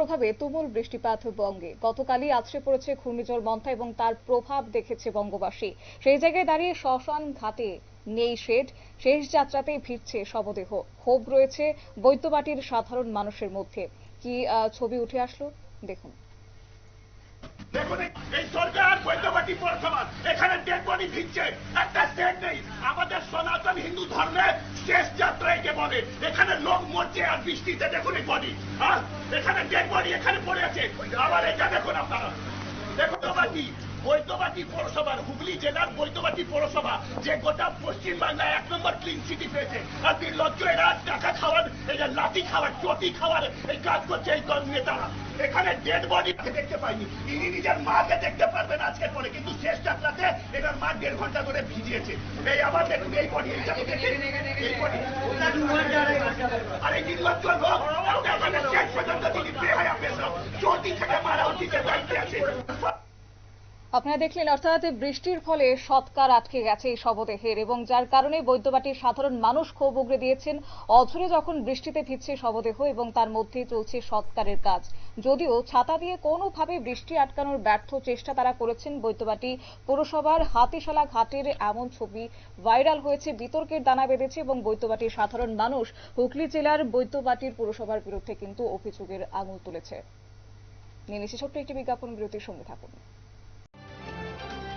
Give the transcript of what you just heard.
প্রভাবে তুমুল বৃষ্টিপাত বঙ্গে। গতকালই আছড়ে পড়েছে ঘূর্ণিঝড় মন্থা এবং তার প্রভাব দেখেছে বঙ্গবাসী। সেই জায়গায় দাঁড়িয়ে শ্মশান ঘাটে নেই শেড, শেষ যাত্রাতেই ভিড়ছে শবদেহ। ক্ষোভ রয়েছে বৈদ্যবাটির সাধারণ মানুষের মধ্যে। কি ছবি উঠে আসলো? দেখুন। দেখুন, এই- সরকার একটা বলে এখানে লোক মরছে আর বৃষ্টিতে দেখুন এই বডি হ্যাঁ? এখানে ডেড বডি এখানে পড়ে আছে। আবার এটা দেখুন আপনারা। দেখুন পৌরসভার হুগলি জেলার পৌরসভা, যে গোটা এক নম্বর ক্লিন সিটি পেয়েছে। আর এরা টাকা খাওয়ার, এই যে লাঠি খাওয়ার, চটি খাওয়ার, এই কাজ করছে এই দল নেতারা এখানে ডেড বডি দেখতে পাইনি। ইনি নিজের মাকে দেখতে পারবেন আজকের পরে, কিন্তু শেষ যাত্রাতে এনার মা দেড় ঘণ্টা ধরে ভিজিয়েছে। এই আবার দেখুন, এই বডি এই বডি আরে নির্লজ্জ লোক এখানে শেষ পর্যন্ত তিনি বেহায়া পেশাব চটি থেকে মারা উঠিতে দায়িত্বে আছে আপনারা দেখলেন, অর্থাৎ বৃষ্টির ফলে সৎকার আটকে গেছে এই শবদেহের এবং যার কারণে বৈদ্যবাটির সাধারণ মানুষ ক্ষোভ উগড়ে দিয়েছেন। অঝরে যখন বৃষ্টিতে ভিজছে শবদেহ এবং তার মধ্যে চলছে সৎকারের কাজ। যদিও ছাতা দিয়ে কোনোভাবে বৃষ্টি আটকানোর ব্যর্থ চেষ্টা তারা করেছেন বৈদ্যবাটি পৌরসভার হাতিশালা ঘাটের এমন ছবি ভাইরাল হয়েছে, বিতর্কের দানা বেঁধেছে এবং বৈদ্যবাটির সাধারণ মানুষ হুগলি জেলার বৈদ্যবাটির পুরসভার বিরুদ্ধে কিন্তু অভিযোগের আঙুল তুলেছে। নিয়ে ছোট্ট একটি বিজ্ঞাপন, বিরতির সঙ্গে থাকুন।